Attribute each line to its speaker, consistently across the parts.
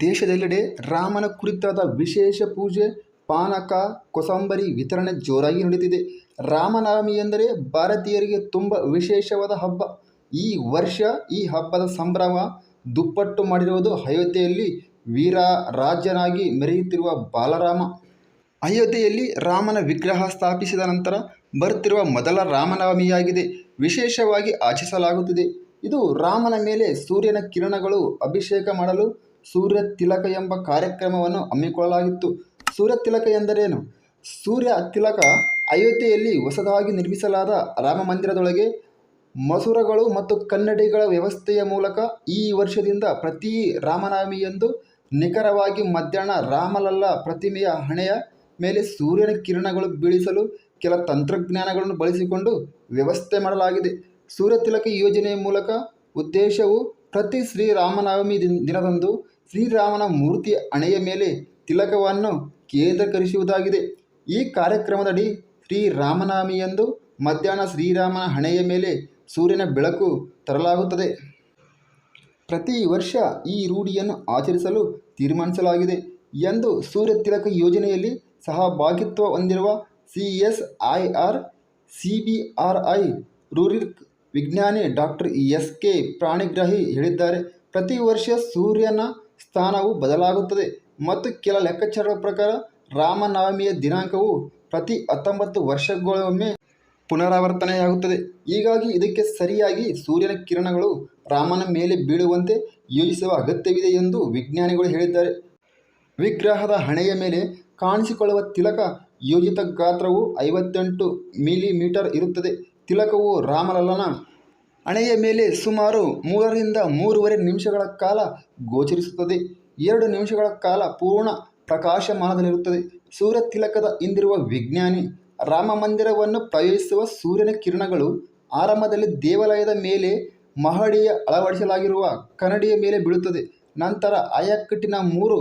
Speaker 1: ದೇಶದೆಲ್ಲೆಡೆ ರಾಮನ ಕುರಿತಾದ ವಿಶೇಷ ಪೂಜೆ, ಪಾನಕ, ಕೋಸಂಬರಿ ವಿತರಣೆ ಜೋರಾಗಿ ನಡೆಯುತ್ತಿದೆ ರಾಮನವಮಿ ಎಂದರೆ ಭಾರತೀಯರಿಗೆ ತುಂಬ ವಿಶೇಷವಾದ ಹಬ್ಬ. ಈ ವರ್ಷ ಈ ಹಬ್ಬದ ಸಂಭ್ರಮ ದುಪ್ಪಟ್ಟು ಮಾಡಿರುವುದು ಅಯೋಧ್ಯೆಯಲ್ಲಿ ವೀರ ರಾಜ್ಯನಾಗಿ ಮೆರೆಯುತ್ತಿರುವ ಬಾಲರಾಮ. ಅಯೋಧ್ಯೆಯಲ್ಲಿ ರಾಮನ ವಿಗ್ರಹ ಸ್ಥಾಪಿಸಿದ ನಂತರ ಬರುತ್ತಿರುವ ಮೊದಲ ರಾಮನವಮಿಯಾಗಿದೆ. ವಿಶೇಷವಾಗಿ ಆಚರಿಸಲಾಗುತ್ತಿದೆ. ಇದು ರಾಮನ ಮೇಲೆ ಸೂರ್ಯನ ಕಿರಣಗಳು ಅಭಿಷೇಕ ಮಾಡಲು ಸೂರ್ಯ ತಿಲಕ ಎಂಬ ಕಾರ್ಯಕ್ರಮವನ್ನು ಹಮ್ಮಿಕೊಳ್ಳಲಾಗಿತ್ತು. ಸೂರ್ಯ ತಿಲಕ ಎಂದರೇನು? ಸೂರ್ಯ ತಿಲಕ ಅಯೋಧ್ಯೆಯಲ್ಲಿ ಹೊಸದಾಗಿ ನಿರ್ಮಿಸಲಾದ ರಾಮ ಮಂದಿರದೊಳಗೆ ಮಸೂರಗಳು ಮತ್ತು ಕನ್ನಡಿಗಳ ವ್ಯವಸ್ಥೆಯ ಮೂಲಕ ಈ ವರ್ಷದಿಂದ ಪ್ರತಿ ರಾಮನವಮಿಯಂದು ನಿಖರವಾಗಿ ಮಧ್ಯಾಹ್ನ ರಾಮಲಲ್ಲ ಪ್ರತಿಮೆಯ ಹಣೆಯ ಮೇಲೆ ಸೂರ್ಯನ ಕಿರಣಗಳು ಬೀಳಿಸಲು ಕೆಲ ತಂತ್ರಜ್ಞಾನಗಳನ್ನು ಬಳಸಿಕೊಂಡು ವ್ಯವಸ್ಥೆ ಮಾಡಲಾಗಿದೆ. ಸೂರ್ಯ ತಿಲಕ ಯೋಜನೆಯ ಮೂಲಕ ಉದ್ದೇಶವು ಪ್ರತಿ ಶ್ರೀರಾಮನವಮಿ ದಿನ ದಿನದಂದು ಶ್ರೀರಾಮನ ಮೂರ್ತಿ ಹಣೆಯ ಮೇಲೆ ತಿಲಕವನ್ನು ಕೇಂದ್ರೀಕರಿಸುವುದಾಗಿದೆ. ಈ ಕಾರ್ಯಕ್ರಮದಡಿ ಶ್ರೀರಾಮನವಮಿಯಂದು ಮಧ್ಯಾಹ್ನ ಶ್ರೀರಾಮನ ಹಣೆಯ ಮೇಲೆ ಸೂರ್ಯನ ಬೆಳಕು ತರಲಾಗುತ್ತದೆ. ಪ್ರತಿ ವರ್ಷ ಈ ರೂಢಿಯನ್ನು ಆಚರಿಸಲು ತೀರ್ಮಾನಿಸಲಾಗಿದೆ ಎಂದು ಸೂರ್ಯ ತಿಲಕ ಯೋಜನೆಯಲ್ಲಿ ಸಹಭಾಗಿತ್ವ ಹೊಂದಿರುವ C S I R C B R I Roorkee ವಿಜ್ಞಾನಿ ಡಾಕ್ಟರ್ ಎಸ್ ಕೆ ಪ್ರಾಣಿಗ್ರಹಿ ಹೇಳಿದ್ದಾರೆ. ಪ್ರತಿ ವರ್ಷ ಸೂರ್ಯನ ಸ್ಥಾನವು ಬದಲಾಗುತ್ತದೆ ಮತ್ತು ಕೆಲ ಲೆಕ್ಕಾಚಾರಗಳ ಪ್ರಕಾರ ರಾಮನವಮಿಯ ದಿನಾಂಕವು ಪ್ರತಿ ಹತ್ತೊಂಬತ್ತು ವರ್ಷಗಳೊಮ್ಮೆ ಪುನರಾವರ್ತನೆಯಾಗುತ್ತದೆ. ಹೀಗಾಗಿ ಇದಕ್ಕೆ ಸರಿಯಾಗಿ ಸೂರ್ಯನ ಕಿರಣಗಳು ರಾಮನ ಮೇಲೆ ಬೀಳುವಂತೆ ಯೋಜಿಸುವ ಅಗತ್ಯವಿದೆ ಎಂದು ವಿಜ್ಞಾನಿಗಳು ಹೇಳಿದ್ದಾರೆ. ವಿಗ್ರಹದ ಹಣೆಯ ಮೇಲೆ ಕಾಣಿಸಿಕೊಳ್ಳುವ ತಿಲಕ ಯೋಜಿತ ಗಾತ್ರವು ಐವತ್ತೆಂಟು ಮಿಲಿಮೀಟರ್ ಇರುತ್ತದೆ. ತಿಲಕವು ರಾಮಲಲ್ಲನ ಹಣೆಯ ಮೇಲೆ ಸುಮಾರು ಮೂರರಿಂದ ಮೂರುವರೆ ನಿಮಿಷಗಳ ಕಾಲ ಗೋಚರಿಸುತ್ತದೆ. ಎರಡು ನಿಮಿಷಗಳ ಕಾಲ ಪೂರ್ಣ ಪ್ರಕಾಶಮಾನದಲ್ಲಿರುತ್ತದೆ. ಸೂರ್ಯ ತಿಲಕದ ಹಿಂದಿರುವ ವಿಜ್ಞಾನಿ ರಾಮ ಮಂದಿರವನ್ನು ಪ್ರವೇಶಿಸುವ ಸೂರ್ಯನ ಕಿರಣಗಳು ಆರಂಭದಲ್ಲಿ ದೇವಾಲಯದ ಮೇಲೆ ಮಹಡಿಯ ಅಳವಡಿಸಲಾಗಿರುವ ಕನ್ನಡಿಯ ಮೇಲೆ ಬೀಳುತ್ತದೆ. ನಂತರ ಆಯಕಟ್ಟಿನ ಮೂರು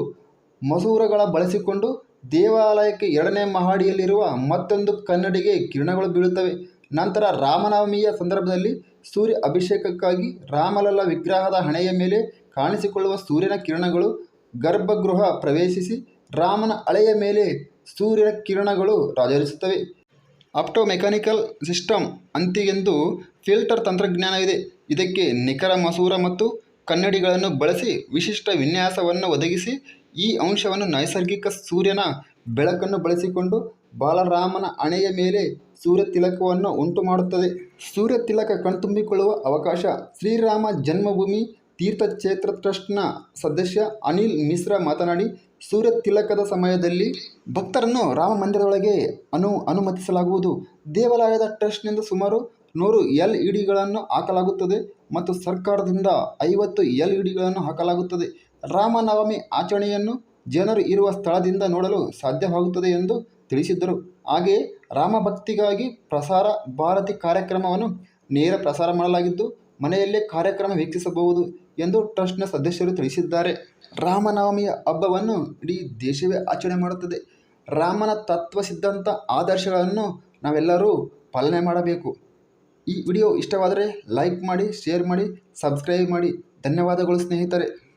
Speaker 1: ಮಸೂರಗಳ ಬಳಸಿಕೊಂಡು ದೇವಾಲಯಕ್ಕೆ ಎರಡನೇ ಮಹಡಿಯಲ್ಲಿರುವ ಮತ್ತೊಂದು ಕನ್ನಡಿಗೆ ಕಿರಣಗಳು ಬೀಳುತ್ತವೆ. ನಂತರ ರಾಮನವಮಿಯ ಸಂದರ್ಭದಲ್ಲಿ ಸೂರ್ಯ ಅಭಿಷೇಕಕ್ಕಾಗಿ ರಾಮಲಲ್ಲ ವಿಗ್ರಹದ ಹಣೆಯ ಮೇಲೆ ಕಾಣಿಸಿಕೊಳ್ಳುವ ಸೂರ್ಯನ ಕಿರಣಗಳು ಗರ್ಭಗೃಹ ಪ್ರವೇಶಿಸಿ ರಾಮನ ಅಳೆಯ ಮೇಲೆ ಸೂರ್ಯನ ಕಿರಣಗಳು ರಾಜರಿಸುತ್ತವೆ. ಆಪ್ಟೋ ಮೆಕ್ಯಾನಿಕಲ್ ಸಿಸ್ಟಮ್ ಅಂತಿಗೆಂದು ಫಿಲ್ಟರ್ ತಂತ್ರಜ್ಞಾನವಿದೆ ಇದಕ್ಕೆ ನಿಖರ ಮಸೂರ ಮತ್ತು ಕನ್ನಡಿಗಳನ್ನು ಬಳಸಿ ವಿಶಿಷ್ಟ ವಿನ್ಯಾಸವನ್ನು ಒದಗಿಸಿ ಈ ಅಂಶವನ್ನು ನೈಸರ್ಗಿಕ ಸೂರ್ಯನ ಬೆಳಕನ್ನು ಬಳಸಿಕೊಂಡು ಬಾಲರಾಮನ ಹಣೆಯ ಮೇಲೆ ಸೂರ್ಯ ತಿಲಕವನ್ನು ಉಂಟು ಮಾಡುತ್ತದೆ ಸೂರ್ಯ ತಿಲಕ ಕಣ್ತುಂಬಿಕೊಳ್ಳುವ ಅವಕಾಶ ಶ್ರೀರಾಮ ಜನ್ಮಭೂಮಿ ತೀರ್ಥಕ್ಷೇತ್ರ ಟ್ರಸ್ಟ್ನ ಸದಸ್ಯ ಅನಿಲ್ ಮಿಶ್ರಾ ಮಾತನಾಡಿ ಸೂರ್ಯ ತಿಲಕದ ಸಮಯದಲ್ಲಿ ಭಕ್ತರನ್ನು ರಾಮ ಮಂದಿರದೊಳಗೆ ಅನು ಅನುಮತಿಸಲಾಗುವುದು. ದೇವಾಲಯದ ಟ್ರಸ್ಟ್ನಿಂದ ಸುಮಾರು ನೂರು ಎಲ್ ಇ ಡಿಗಳನ್ನು ಹಾಕಲಾಗುತ್ತದೆ ಮತ್ತು ಸರ್ಕಾರದಿಂದ ಐವತ್ತು ಎಲ್ ಇ ಡಿಗಳನ್ನು ಹಾಕಲಾಗುತ್ತದೆ. ರಾಮನವಮಿ ಆಚರಣೆಯನ್ನು ಜನರು ಇರುವ ಸ್ಥಳದಿಂದ ನೋಡಲು ಸಾಧ್ಯವಾಗುತ್ತದೆ ಎಂದು ತಿಳಿಸಿದ್ದರು. ಹಾಗೆಯೇ ರಾಮಭಕ್ತಿಗಾಗಿ ಪ್ರಸಾರ ಭಾರತಿ ಕಾರ್ಯಕ್ರಮವನ್ನು ನೇರ ಪ್ರಸಾರ ಮಾಡಲಾಗಿದ್ದು, ಮನೆಯಲ್ಲೇ ಕಾರ್ಯಕ್ರಮ ವೀಕ್ಷಿಸಬಹುದು ಎಂದು ಟ್ರಸ್ಟ್ನ ಸದಸ್ಯರು ತಿಳಿಸಿದ್ದಾರೆ. ರಾಮನವಮಿಯ ಹಬ್ಬವನ್ನು ಇಡೀ ದೇಶವೇ ಆಚರಣೆ ಮಾಡುತ್ತದೆ. ರಾಮನ ತತ್ವ ಸಿದ್ಧಾಂತ ಆದರ್ಶಗಳನ್ನು ನಾವೆಲ್ಲರೂ ಪಾಲನೆ ಮಾಡಬೇಕು. ಈ ವಿಡಿಯೋ ಇಷ್ಟವಾದರೆ ಲೈಕ್ ಮಾಡಿ, ಶೇರ್ ಮಾಡಿ, ಸಬ್ಸ್ಕ್ರೈಬ್ ಮಾಡಿ. ಧನ್ಯವಾದಗಳು ಸ್ನೇಹಿತರೆ.